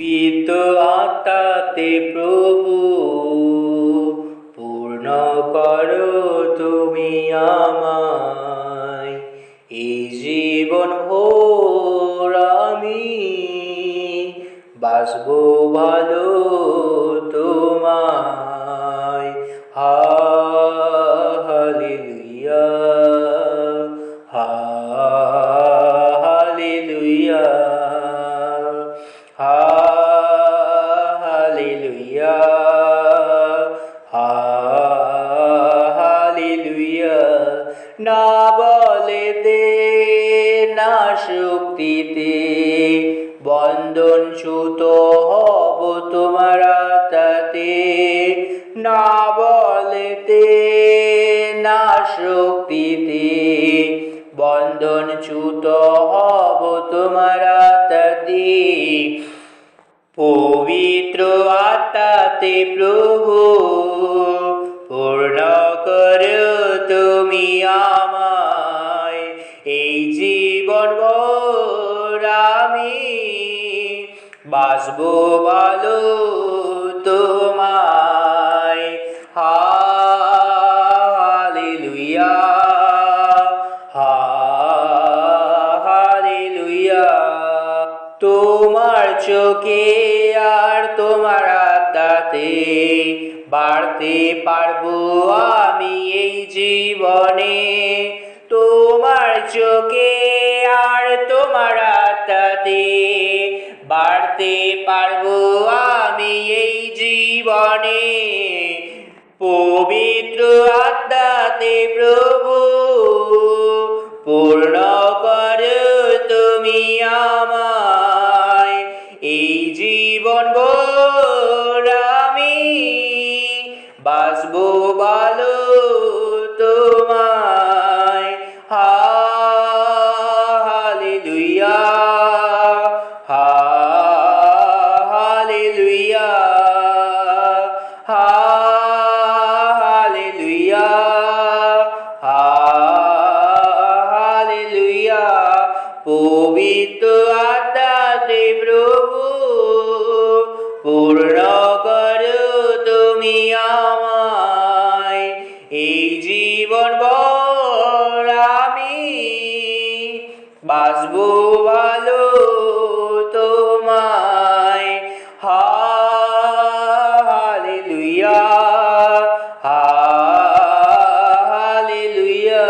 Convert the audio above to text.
পবিত্র আত্মাতে প্রভু, পূর্ণ করো তুমি আমায়। এই জীবন ভোর আমি বাসবো ভালো তোমায়। হালেলুয়া। শক্তিতে। বন্ধন সুত হব তোমার তাতে না বলেতে, না শক্তিতে। বন্ধন ছুত হব তোমার তাতে পবিত্র আত্মাতে প্রভু। আমি বাসবো ভালো তোমায়। Hallelujah hallelujah. তোমার চোখে আর তোমার আত্মাতে বাড়তে পারব আমি এই জীবনে। তোমার চোখে আর তোমার আত্মাতে বাড়তে পারব আমি এই জীবনে। পবিত্র আত্মাতে প্রভু, পূর্ণ করো তুমি আমায়। এই জীবন আমি বাসবো ভালো পবিত্র আত্মাতে প্রভু, পূর্ণ করো তুমি আমায়। এই জীবন আমি বাসবো ভালো তোমায়। হালে লুইয়া হালে লুইয়া